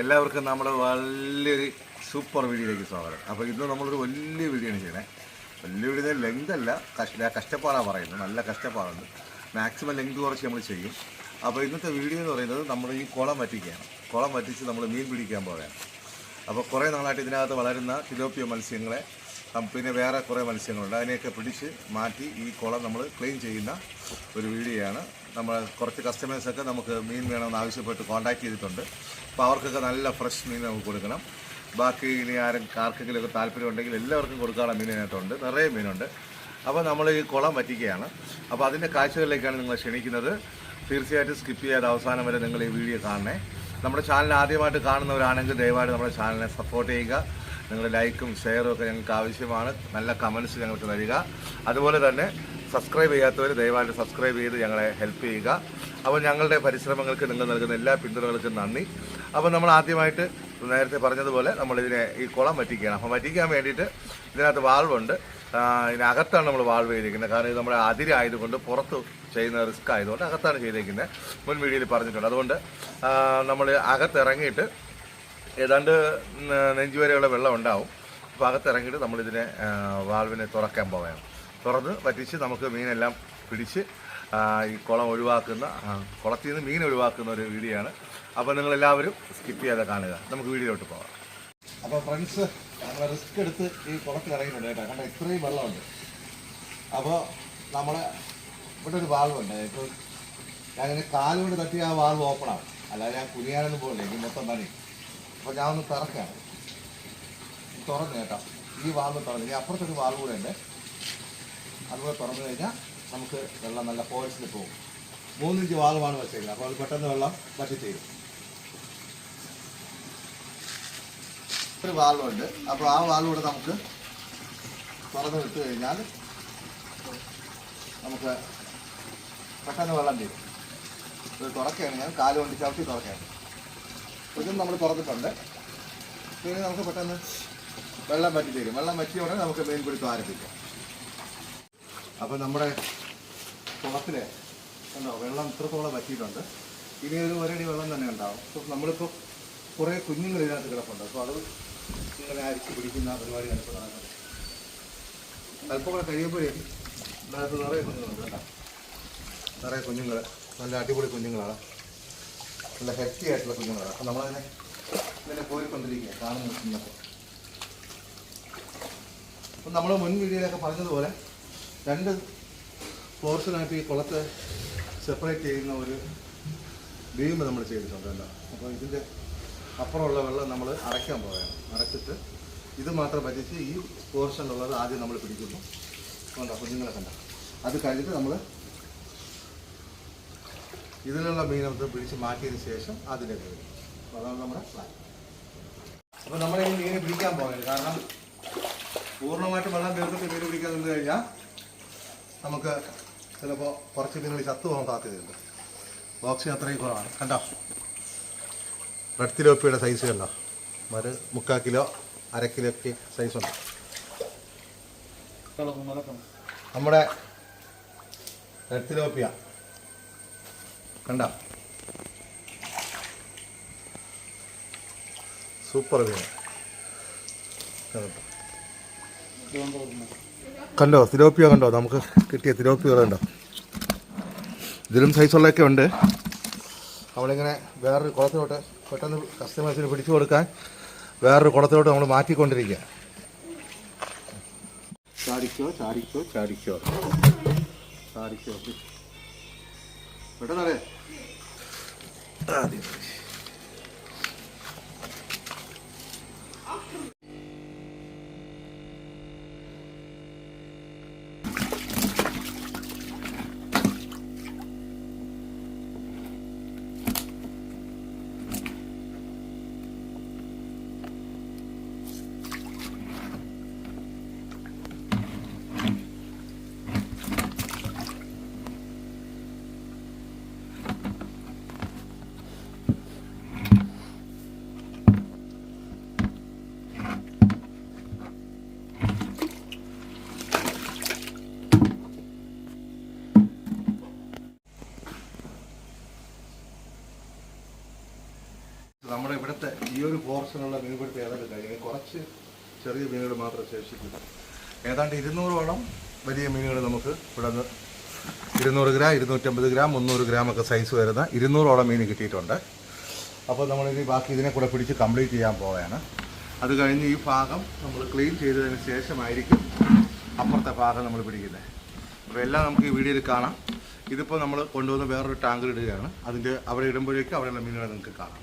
എല്ലാവർക്കും നമ്മൾ വലിയൊരു സൂപ്പർ വീഡിയോയിലേക്ക് സ്വാഗതം. അപ്പോൾ ഇന്ന് നമ്മളൊരു വലിയ വീഡിയോയാണ് ചെയ്യണേ വലിയ വീഡിയോ ലെങ്ത് അല്ല കഷ്ട കഷ്ടപ്പാടാണ് പറയുന്നത്. നല്ല കഷ്ടപ്പാടുണ്ട്. മാക്സിമം ലെങ്ത് കുറച്ച് നമ്മൾ ചെയ്യും. അപ്പോൾ ഇന്നത്തെ വീഡിയോ എന്ന് പറയുന്നത് നമ്മൾ ഈ കുളം വറ്റിക്കുകയാണ്. കുളം വറ്റിച്ച് നമ്മൾ മീൻ പിടിക്കാൻ പോവുകയാണ്. അപ്പോൾ കുറേ നാളായിട്ട് ഇതിനകത്ത് വളരുന്ന തിലോപ്പിയ മത്സ്യങ്ങളെ പിന്നെ വേറെ കുറേ മത്സ്യങ്ങളുണ്ട്. അതിനെയൊക്കെ പിടിച്ച് മാറ്റി ഈ കുളം നമ്മൾ ക്ലീൻ ചെയ്യുന്ന ഒരു വീഡിയോയാണ് നമ്മൾ കുറച്ച് കസ്റ്റമേഴ്സൊക്കെ നമുക്ക് മീൻ വേണമെന്ന് ആവശ്യപ്പെട്ട് കോൺടാക്ട് ചെയ്തിട്ടുണ്ട്. അപ്പോൾ അവർക്കൊക്കെ നല്ല ഫ്രഷ് മീൻ നമുക്ക് കൊടുക്കണം. ബാക്കി ഇനി ആരും ആർക്കെങ്കിലും ഒക്കെ താല്പര്യം ഉണ്ടെങ്കിൽ എല്ലാവർക്കും കൊടുക്കാനുള്ള മീൻ നിറയെ മീനുണ്ട്. അപ്പോൾ നമ്മൾ ഈ കുളം വറ്റിക്കുകയാണ്. അപ്പോൾ അതിന്റെ കാഴ്ചകളിലേക്കാണ് നിങ്ങളെ ക്ഷണിക്കുന്നത്. തീർച്ചയായിട്ടും സ്കിപ്പ് ചെയ്യാതെ അവസാനം വരെ നിങ്ങൾ ഈ വീഡിയോ കാണണേ. നമ്മുടെ ചാനൽ ആദ്യമായിട്ട് കാണുന്നവരാണെങ്കിൽ ദയവായിട്ട് നമ്മുടെ ചാനലിനെ സപ്പോർട്ട് ചെയ്യുക. നിങ്ങളുടെ ലൈക്കും ഷെയറും ഒക്കെ ഞങ്ങൾക്ക് ആവശ്യമാണ്. നല്ല കമൻസ് ഞങ്ങൾക്ക് തരിക അതുപോലെ തന്നെ സബ്സ്ക്രൈബ് ചെയ്യാത്തവർ ദയവായിട്ട് സബ്സ്ക്രൈബ് ചെയ്ത് ഞങ്ങളെ ഹെൽപ്പ് ചെയ്യുക. അപ്പോൾ ഞങ്ങളുടെ പരിശ്രമങ്ങൾക്ക് നിങ്ങൾ നൽകുന്ന എല്ലാ പിന്തുണകൾക്കും നന്ദി. അപ്പോൾ നമ്മൾ ആദ്യമായിട്ട് നേരത്തെ പറഞ്ഞതുപോലെ നമ്മളിതിനെ ഈ കുളം വറ്റിക്കുകയാണ്. അപ്പോൾ വറ്റിക്കാൻ വേണ്ടിയിട്ട് ഇതിനകത്ത് വാൾവുണ്ട്. ഇതിനകത്താണ് നമ്മൾ വാൾവ് ചെയ്തിരിക്കുന്നത്. കാരണം ഇത് നമ്മുടെ അതിരായതുകൊണ്ട് പുറത്ത് ചെയ്യുന്ന റിസ്ക് ആയതുകൊണ്ട് അകത്താണ് ചെയ്തിരിക്കുന്നത്. മുൻ വീഡിയോയിൽ പറഞ്ഞിട്ടുണ്ട്. അതുകൊണ്ട് നമ്മൾ അകത്തിറങ്ങിയിട്ട് ഏതാണ്ട് നെഞ്ചുവരെയുള്ള വെള്ളം ഉണ്ടാവും. അപ്പോൾ അകത്തിറങ്ങിയിട്ട് നമ്മളിതിനെ വാൾവിനെ തുറക്കാൻ പോവുകയാണ്. തുറന്ന് പറ്റിച്ച് നമുക്ക് മീനെല്ലാം പിടിച്ച് ഈ കുളം ഒഴിവാക്കുന്ന കുളത്തിൽ നിന്ന് മീൻ ഒഴിവാക്കുന്ന ഒരു വീഡിയോ ആണ്. അപ്പോൾ നിങ്ങളെല്ലാവരും സ്കിപ്പ് ചെയ്യാതെ കാണുക. നമുക്ക് വീഡിയോയിലോട്ട് പോകാം. അപ്പോൾ ഫ്രണ്ട്സ് നമ്മൾ റിസ്ക് എടുത്ത് ഈ കുളത്തിൽ ഇറങ്ങിയിട്ടുണ്ട് കേട്ടോ. കണ്ട ഇത്രയും വെള്ളമുണ്ട്. അപ്പോൾ നമ്മൾ ഇവിടെ ഒരു വാൾവ് ഉണ്ട്. ഇപ്പോൾ ഞാൻ ഇങ്ങനെ കാലുകൊണ്ട് തട്ടി ആ വാൾവ് ഓപ്പൺ ആവും അല്ലാതെ ഞാൻ കുനിയാനൊന്നും പോകില്ല എനിക്ക് മൊത്തം പണി. അപ്പോൾ ഞാൻ ഒന്ന് തുറക്കാണ് തുറന്നു കേട്ടോ. ഈ വാൾവ് തുറന്നു. ഇനി അപ്പുറത്തൊരു വാൾവ് കൂടെ ഉണ്ട്. അതുകൂടെ തുറന്നു കഴിഞ്ഞാൽ നമുക്ക് വെള്ളം നല്ല ഫോൾസിൽ പോകും. മൂന്നിഞ്ച് വാളുമാണ് വെച്ചേക്കുന്നത്. അപ്പോൾ അത് പെട്ടെന്ന് വെള്ളം വറ്റിത്തീരും. ഒരു വാൾവുണ്ട് അപ്പോൾ ആ വാൾവൂടെ നമുക്ക് തുറന്ന് വിട്ട് കഴിഞ്ഞാൽ നമുക്ക് പെട്ടെന്ന് വെള്ളം തീരും. ഇത് തുറക്കുകയാണ് ഞാൻ കാൽ കൊണ്ട് ചവിട്ടി തുറക്കുകയാണ് ഇതും നമ്മൾ തുറന്നിട്ടുണ്ട്. പിന്നെ നമുക്ക് പെട്ടെന്ന് വെള്ളം വറ്റി തീരും വെള്ളം വറ്റിയ ഉടനെ നമുക്ക് മീൻ പിടുത്തം ആരംഭിക്കാം. അപ്പോൾ നമ്മുടെ കുളത്തിൽ കണ്ടോ വെള്ളം ഇത്രത്തോളം പറ്റിയിട്ടുണ്ട് ഇനി ഒരു ഒരടി വെള്ളം തന്നെ ഉണ്ടാവും. അപ്പോൾ നമ്മളിപ്പോൾ കുറേ കുഞ്ഞുങ്ങൾ ഇതിനകത്ത് കിടപ്പുണ്ട്. അപ്പോൾ അത് ഇങ്ങനെ അരിച്ച് പിടിക്കുന്ന പരിപാടിയാണ് ഇപ്പോൾ നടക്കുന്നത് അല്പം കൂടെ കഴിയുമ്പോഴേ ഇതിനകത്ത് നിറയെ കുഞ്ഞുങ്ങളുണ്ട് നിറയെ കുഞ്ഞുങ്ങൾ നല്ല അടിപൊളി കുഞ്ഞുങ്ങളാണ്. നല്ല ഹെൽത്തി ആയിട്ടുള്ള കുഞ്ഞുങ്ങളാണ്. അപ്പോൾ നമ്മളതിനെ ഇങ്ങനെ പോയിക്കൊണ്ടിരിക്കുക കാണുന്ന അപ്പം നമ്മൾ മുൻ വീഡിയോയിലൊക്കെ പറഞ്ഞതുപോലെ രണ്ട് പോർഷനായിട്ട് ഈ കുളത്തെ സെപ്പറേറ്റ് ചെയ്യുന്ന ഒരു ബീം നമ്മൾ ചെയ്തിട്ടുണ്ട് അല്ല അപ്പോൾ ഇതിന്റെ അപ്പുറമുള്ള വെള്ളം നമ്മൾ അടയ്ക്കാൻ പോവുകയാണ്. അടച്ചിട്ട് ഇത് മാത്രം പറ്റിച്ച് ഈ പോർഷനിലുള്ളത് ആദ്യം നമ്മൾ പിടിക്കുന്നു. കണ്ടോ? കുഞ്ഞുങ്ങളെ കണ്ട? അത് കഴിഞ്ഞിട്ട് നമ്മൾ ഇതിലുള്ള മീൻ നമുക്ക് പിടിച്ച് മാറ്റിയതിന് ശേഷം അതിന്റെ വരും. അപ്പോൾ അതാണ് നമ്മുടെ പ്ലാൻ അപ്പോൾ നമ്മൾ ഈ മീനെ പിടിക്കാൻ പോകുന്നത് കാരണം പൂർണമായിട്ട് വെള്ളം തീർത്തിട്ട് മീൻ പിടിക്കാൻ നിന്ന് കഴിഞ്ഞാൽ നമുക്ക് ചിലപ്പോൾ കുറച്ച് മീനുകൾ ചത്തു പോകാൻ സാധ്യതയുണ്ട്. ഓക്സിജൻ അത്രയും കുറവാണ്. കണ്ടോ? റെഡ് തിലോപ്പിയുടെ സൈസ് കണ്ടോ? ഒരു മുക്കാൽ കിലോ അര കിലോ ഒക്കെ സൈസ് ഉണ്ട്. നമ്മുടെ റെഡ് തിലോപ്പിയ കണ്ടോ? സൂപ്പർ മീൻ കണ്ടോ? തിലോപ്പിയ കണ്ടോ? നമുക്ക് കിട്ടിയ തിലോപ്പികൾ കണ്ടോ ഇതിലും സൈസുള്ളതൊക്കെ ഉണ്ട്. നമ്മളിങ്ങനെ വേറൊരു കുളത്തിലോട്ട് പെട്ടെന്ന് കസ്റ്റമേഴ്സിന് പിടിച്ചു കൊടുക്കാൻ വേറൊരു കുളത്തിലോട്ട് നമ്മൾ മാറ്റിക്കൊണ്ടിരിക്കുക. ചാടിക്കോ ചാടിക്കോ ചാടിക്കോ. ചാടിക്കോ. പെട്ടെന്നറിയാം ആദ്യം ഒരു പോർഷനുള്ള മീൻപിടുത്തം ഏതാണ്ട് കഴിഞ്ഞു കുറച്ച് ചെറിയ മീനുകൾ മാത്രം ശേഷിക്കുന്നു ഏതാണ്ട് ഇരുന്നൂറോളം വലിയ മീനുകൾ നമുക്ക് ഇവിടെ നിന്ന് ഇരുന്നൂറ് ഗ്രാം ഇരുന്നൂറ്റമ്പത് ഗ്രാം മുന്നൂറ് ഗ്രാം ഒക്കെ സൈസ് വരുന്ന ഇരുന്നൂറോളം മീൻ കിട്ടിയിട്ടുണ്ട്. അപ്പോൾ നമ്മളിനി ബാക്കി ഇതിനെ കൂടെ പിടിച്ച് കംപ്ലീറ്റ് ചെയ്യാൻ പോവുകയാണ്. അത് കഴിഞ്ഞ് ഈ ഭാഗം നമ്മൾ ക്ലീൻ ചെയ്തതിന് ശേഷമായിരിക്കും അപ്പുറത്തെ ഭാഗം നമ്മൾ പിടിക്കുന്നത്. അപ്പോൾ എല്ലാം നമുക്ക് ഈ വീഡിയോയിൽ കാണാം. ഇതിപ്പോൾ നമ്മൾ കൊണ്ടുവന്ന് വേറൊരു ടാങ്കിൽ ഇടുകയാണ് അതിന്റെ അവിടെ ഇടുമ്പോഴേക്കും അവിടെയുള്ള മീനുകളെ നിങ്ങൾക്ക് കാണാം.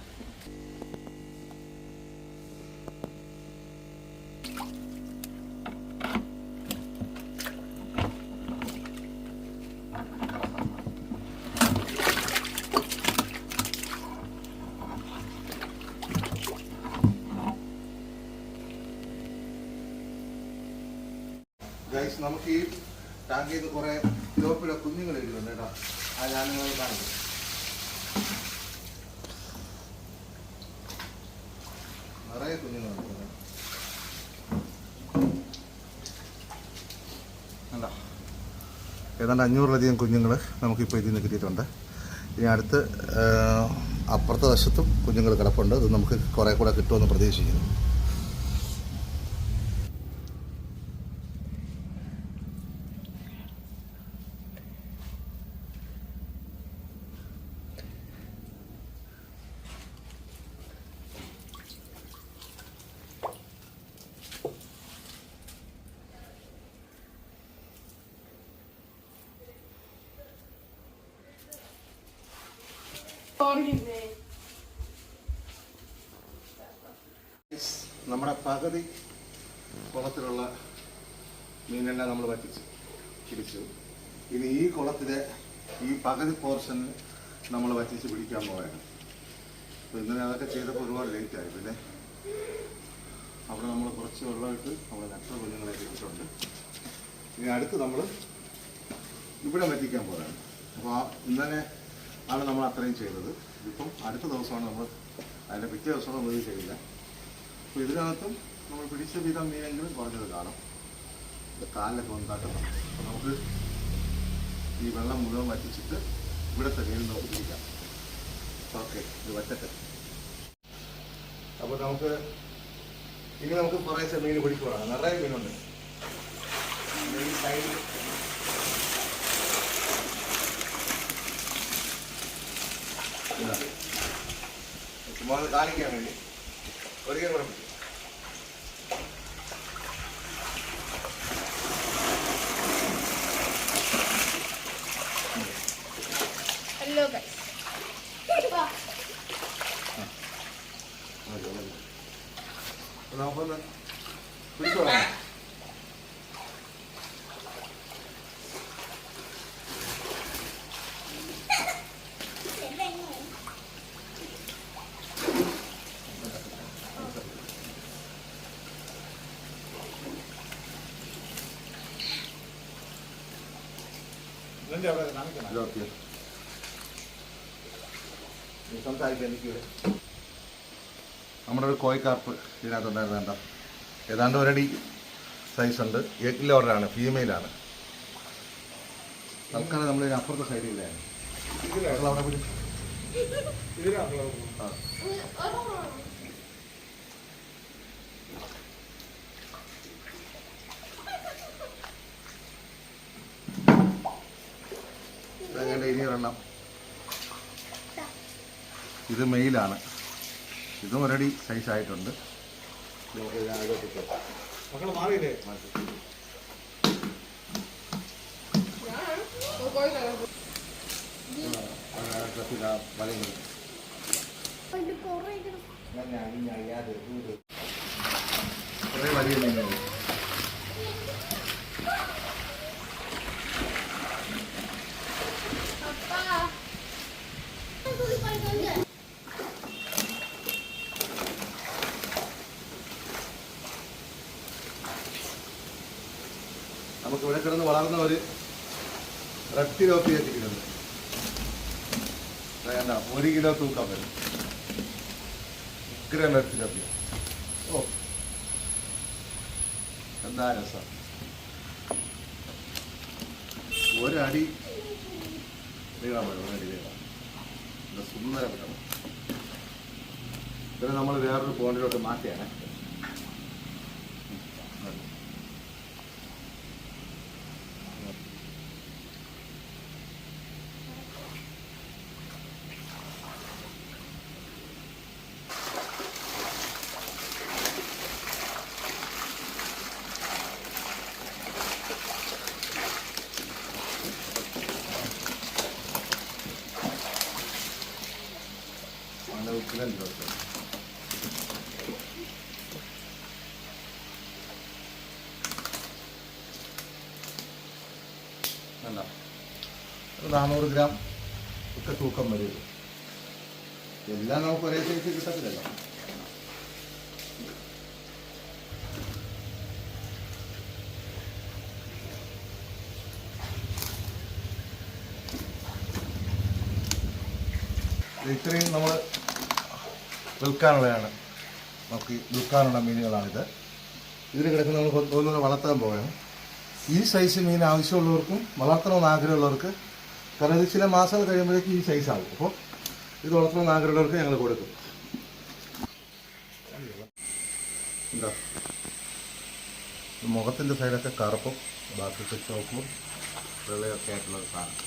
നമുക്ക് ഈ ടാങ്കിൽ നിന്ന് കുറേ ലോപ്പിലെ കുഞ്ഞുങ്ങൾ ഇടുന്നുണ്ട് കേട്ടോ. ആ ഞാൻ നിങ്ങളെ കാണിക്കും. നിറയെ കുഞ്ഞുങ്ങളുണ്ട്? ഏതാണ്ട് അഞ്ഞൂറിലധികം കുഞ്ഞുങ്ങൾ നമുക്കിപ്പോൾ ഇതിൽ നിന്ന് കിട്ടിയിട്ടുണ്ട്. ഇനി അടുത്ത് അപ്പുറത്തെ വശത്തും കുഞ്ഞുങ്ങൾ കിടപ്പുണ്ട്. അത് നമുക്ക് കുറേ കൂടെ കിട്ടുമെന്ന് പ്രതീക്ഷിക്കുന്നു. നമ്മുടെ പകുതി കുളത്തിലുള്ള മീനെല്ലാം നമ്മൾ വറ്റിച്ചു പിടിച്ചു. ഇനി ഈ കുളത്തിലെ ഈ പകുതി പോർഷൻ നമ്മൾ വറ്റിച്ച് പിടിക്കാൻ പോവുകയാണ്. അപ്പോൾ ഇന്നലെ അതൊക്കെ ചെയ്തപ്പോൾ ഒരുപാട് ലേറ്റായി പിന്നെ അവിടെ നമ്മൾ കുറച്ച് വെള്ളമായിട്ട് നമ്മൾ നട്ട കുഞ്ഞുങ്ങളെ ഇട്ടിട്ടുണ്ട്. ഇനി അടുത്ത് നമ്മൾ ഇവിടെ വറ്റിക്കാൻ പോവുകയാണ്. അപ്പോൾ ഇന്നലെ ആണ് നമ്മൾ അത്രയും ചെയ്തത്. ഇതിപ്പം അടുത്ത ദിവസമാണ് നമ്മൾ അതിന്റെ പിറ്റേ ദിവസമാണ് നമ്മൾ ഇത് ചെയ്യില്ല അപ്പോൾ ഇതിനകത്തും നമ്മൾ പിടിച്ച വിധം മീനെങ്കിലും കുറഞ്ഞത് കാണാം. കാലിലൊക്കെ ഉണ്ടാക്കണം അപ്പോൾ നമുക്ക് ഈ വെള്ളം മുഴുവൻ വറ്റിച്ചിട്ട് ഇവിടുത്തെ മീൻ നമുക്ക് പിടിക്കാം. ഓക്കെ ഇത് വറ്റട്ടെ. അപ്പോൾ നമുക്ക് ഇനി നമുക്ക് കുറേശ്ശെ മീൻ പിടിക്കണം നിറയെ മീനുണ്ട്. ഈ സൈഡിൽ ഇതാ. ചുമ്മാ ഒന്ന് കാണിക്കാൻ വേണ്ടി ഒരിക്കൽ കൂടെ നമ്മുടെ ഒരു കോഴിക്കാർപ്പ് ഇതിനകത്തുണ്ടായിരുന്നു കണ്ടോ? ഏതാണ്ട് ഒരടി സൈസ് ഉണ്ട്. എട്ടിലെ ഓർഡറാണ് ഫീമെയിലാണ് തൽക്കാലം നമ്മൾ ഇതിന് അപ്പുറത്തെ സൈഡിലാണ് അവിടെ പോയി. ആ. ഒരെണ്ണം ഇത് മെയിലാണ്. ഇതും ഒരടി സൈസ് ആയിട്ടുണ്ട്. നമുക്ക് ഇതിനകത്തോട്ട് ഇട്ടോ. മക്കൾ മാറിയില്ലേ മാറ്റി. ആ, ആ, ഡ്രസ്സിൽ ആ വലയും കൂടി. ഞാൻ അഴിഞ്ഞ് അഴിയാതെ ദൂരെ. കുറേ വലിയ മീനുകൾ നമുക്ക് ഇവിടെ കിടന്ന് വളർന്ന ഒരു റെപ്റ്റിലോപ്പിയ കിട്ടുന്നുണ്ട് വേണ്ട ഒരു കിലോ തൂക്കം വരും. ഉഗ്രം റെപ്റ്റിലോപ്പിയ ഓ. എന്താ രസം? ഒരടി നീളം വേണം ഒരടി നീളം സുന്ദരം വേണം ഇതിനെ നമ്മൾ വേറൊരു പോണ്ടിലോട്ട് മാറ്റിയാണ് നല്ല ഉപ്പിലുണ്ട് അല്ല ഒരു നാനൂറ് ഗ്രാം ഒക്കെ തൂക്കം വരും. എല്ലാം നമുക്ക് ഒരേ സൈസ് കിട്ടത്തില്ലല്ലോ. ഇത്രയും നമ്മൾ വിൽക്കാനുള്ളതാണ്. നമുക്ക് വിൽക്കാനുള്ള മീനുകളാണിത്. ഇതിൽ കിടക്കുന്ന നമ്മൾ ഒന്നുകൂടെ വളർത്താൻ പോവുകയാണ്. ഈ സൈസ് മീൻ ആവശ്യമുള്ളവർക്കും വളർത്തണമെന്ന് ആഗ്രഹമുള്ളവർക്ക് കാരണം ഇത് ചില മാസങ്ങൾ കഴിയുമ്പോഴേക്കും ഈ സൈസ് ആവും. അപ്പോൾ ഇത് വളർത്തുന്ന ആഗ്രഹമുള്ളവർക്ക് ഞങ്ങൾ കൊടുക്കും. എന്താ? മുഖത്തിന്റെ സൈഡൊക്കെ കറുപ്പും ബാക്കിയൊക്കെ ചുവപ്പും വെള്ളയൊക്കെ ആയിട്ടുള്ള സാധനം.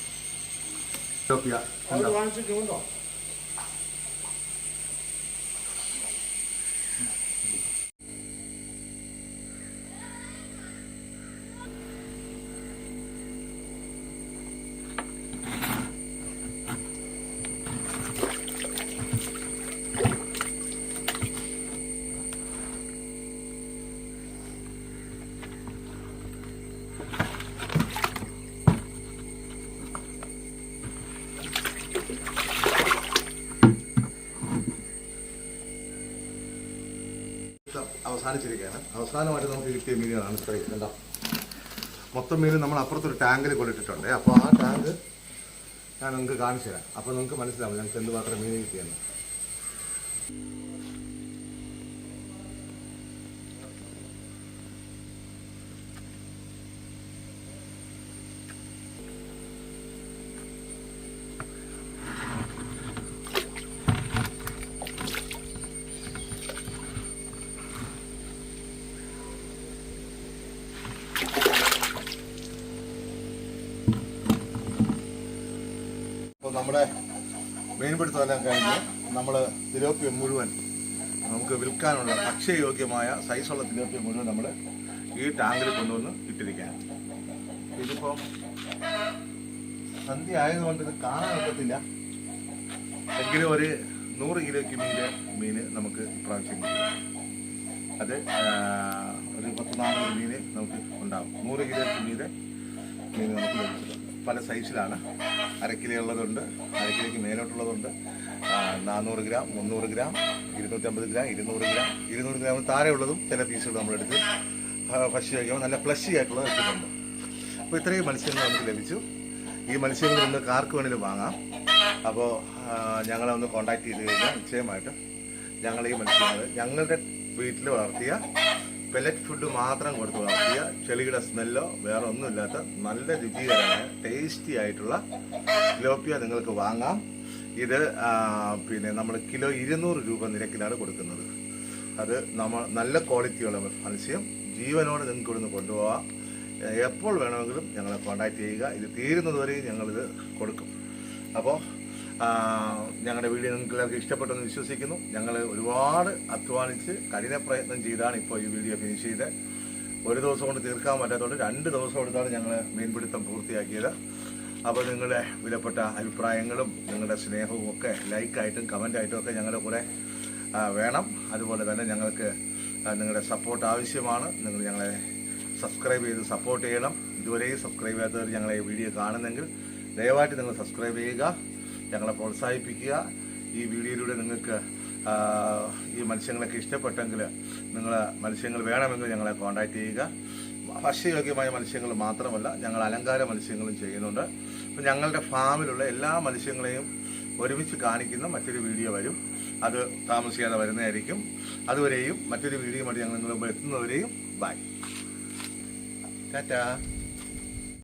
അവസാനിച്ചിരിക്കുകയാണ്. അവസാനമായിട്ട് നമുക്ക് കിട്ടിയ മീനുകളാണ് ഇത്രയും. കണ്ടോ? മൊത്തം മീൻ നമ്മൾ അപ്പുറത്തൊരു ടാങ്കിൽ കൊണ്ടിട്ടിട്ടുണ്ട് അപ്പോൾ ആ ടാങ്ക് ഞാൻ നിങ്ങൾക്ക് കാണിച്ചു തരാം അപ്പോൾ നിങ്ങൾക്ക് മനസ്സിലാവും ഞങ്ങൾക്ക് എന്ത് മാത്രം മീൻ കിട്ടിയെന്ന്. നമ്മുടെ മീൻപിടുത്തമെല്ലാം കഴിഞ്ഞ് നമ്മൾ തിലോപ്പിയ മുഴുവൻ നമുക്ക് വിൽക്കാനുള്ള ഭക്ഷ്യയോഗ്യമായ സൈസുള്ള തിലോപ്പിയ മുഴുവൻ നമ്മൾ ഈ ടാങ്കിൽ കൊണ്ടുവന്ന് ഇട്ടിരിക്കുകയാണ്. ഇതിപ്പം സന്ധ്യ ആയതുകൊണ്ട് ഇത് കാണാൻ പറ്റത്തില്ല എങ്കിലും ഒരു നൂറ് കിലോയ്ക്ക് മീൻ മീന് നമുക്ക് ഇപ്രാവശ്യം അത് ഒരു പത്ത് നാനൂറ് മീന് നമുക്ക് ഉണ്ടാകും നൂറ് കിലോയ്ക്ക് മീന് മീൻ നമുക്ക് ലഭിച്ചിട്ടുണ്ട്. പല സൈസിലാണ്. അരക്കിലുള്ളതുണ്ട് അരക്കിലേക്ക് മേലോട്ടുള്ളതുണ്ട്. നാനൂറ് ഗ്രാം മുന്നൂറ് ഗ്രാം ഇരുന്നൂറ്റമ്പത് ഗ്രാം ഇരുന്നൂറ് ഗ്രാം. ഇരുന്നൂറ് ഗ്രാമിന് താഴെയുള്ളതും ചില പീസുകൾ നമ്മളെടുത്ത് ഭക്ഷ്യ കഴിക്കുമ്പോൾ നല്ല ഫ്ലഷി ആയിട്ടുള്ളത് വെച്ചിട്ടുണ്ട് അപ്പോൾ ഇത്രയും മത്സ്യങ്ങൾ നമുക്ക് ലഭിച്ചു. ഈ മത്സ്യങ്ങൾ നമുക്ക് ആർക്ക് വേണേലും വാങ്ങാം. അപ്പോൾ ഞങ്ങളെ ഒന്ന് കോണ്ടാക്ട് ചെയ്ത് കഴിഞ്ഞാൽ നിശ്ചയമായിട്ടും ഞങ്ങൾ ഈ മത്സ്യങ്ങൾ ഞങ്ങളുടെ വീട്ടിൽ വളർത്തിയ പെലറ്റ് ഫുഡ് മാത്രം കൊടുത്ത് വളർത്തിയ ചെളിയുടെ സ്മെല്ലോ വേറെ ഒന്നുമില്ലാത്ത നല്ല രുചികരമായ ടേസ്റ്റി ആയിട്ടുള്ള ലോപ്പിയ നിങ്ങൾക്ക് വാങ്ങാം. ഇത് പിന്നെ നമ്മൾ കിലോ ഇരുന്നൂറ് രൂപ നിരക്കിലാണ് കൊടുക്കുന്നത്. അത് നമ്മൾ നല്ല ക്വാളിറ്റിയുള്ള മത്സ്യം. ജീവനോടെ നിങ്ങൾക്ക് ഇവിടുന്ന് കൊണ്ടുപോകാം എപ്പോൾ വേണമെങ്കിലും ഞങ്ങളെ കോൺടാക്ട് ചെയ്യുക. ഇത് തീരുന്നതുവരെയും ഞങ്ങളിത് കൊടുക്കും. അപ്പോൾ ഞങ്ങളുടെ വീഡിയോ നിങ്ങൾക്ക് എല്ലാവർക്കും ഇഷ്ടപ്പെട്ടെന്ന് വിശ്വസിക്കുന്നു. ഞങ്ങൾ ഒരുപാട് അധ്വാനിച്ച് കഠിന പ്രയത്നം ചെയ്താണ് ഇപ്പോൾ ഈ വീഡിയോ ഫിനിഷ് ചെയ്ത് ഒരു ദിവസം കൊണ്ട് തീർക്കാൻ പറ്റാത്തതുകൊണ്ട് രണ്ട് ദിവസം എടുത്താണ് ഞങ്ങൾ മീൻപിടുത്തം പൂർത്തിയാക്കിയത്. അപ്പോൾ നിങ്ങളുടെ വിലപ്പെട്ട അഭിപ്രായങ്ങളും നിങ്ങളുടെ സ്നേഹവും ഒക്കെ ലൈക്കായിട്ടും കമന്റായിട്ടും ഒക്കെ ഞങ്ങളുടെ കൂടെ വേണം. അതുപോലെ തന്നെ ഞങ്ങൾക്ക് നിങ്ങളുടെ സപ്പോർട്ട് ആവശ്യമാണ്. നിങ്ങൾ ഞങ്ങളെ സബ്സ്ക്രൈബ് ചെയ്ത് സപ്പോർട്ട് ചെയ്യണം. ഇതുവരെയും സബ്സ്ക്രൈബ് ചെയ്യാത്തവർ ഞങ്ങളെ വീഡിയോ കാണുന്നെങ്കിൽ ദയവായിട്ട് നിങ്ങൾ സബ്സ്ക്രൈബ് ചെയ്യുക. ഞങ്ങളെ പ്രോത്സാഹിപ്പിക്കുക. ഈ വീഡിയോയിലൂടെ നിങ്ങൾക്ക് ഈ മത്സ്യങ്ങളൊക്കെ ഇഷ്ടപ്പെട്ടെങ്കിൽ നിങ്ങൾ മത്സ്യങ്ങൾ വേണമെങ്കിൽ ഞങ്ങളെ കോൺടാക്ട് ചെയ്യുക. ഭക്ഷ്യയോഗ്യമായ മത്സ്യങ്ങൾ മാത്രമല്ല ഞങ്ങൾ അലങ്കാര മത്സ്യങ്ങളും ചെയ്യുന്നുണ്ട്. അപ്പം ഞങ്ങളുടെ ഫാമിലുള്ള എല്ലാ മത്സ്യങ്ങളെയും ഒരുമിച്ച് കാണിക്കുന്ന മറ്റൊരു വീഡിയോ വരും. അത് താമസിയാതെ വരുന്നതായിരിക്കും. അതുവരെയും മറ്റൊരു വീഡിയോ ആയിട്ട് ഞങ്ങൾ നിങ്ങൾ എത്തുന്നവരെയും ബൈ. ടാറ്റാ.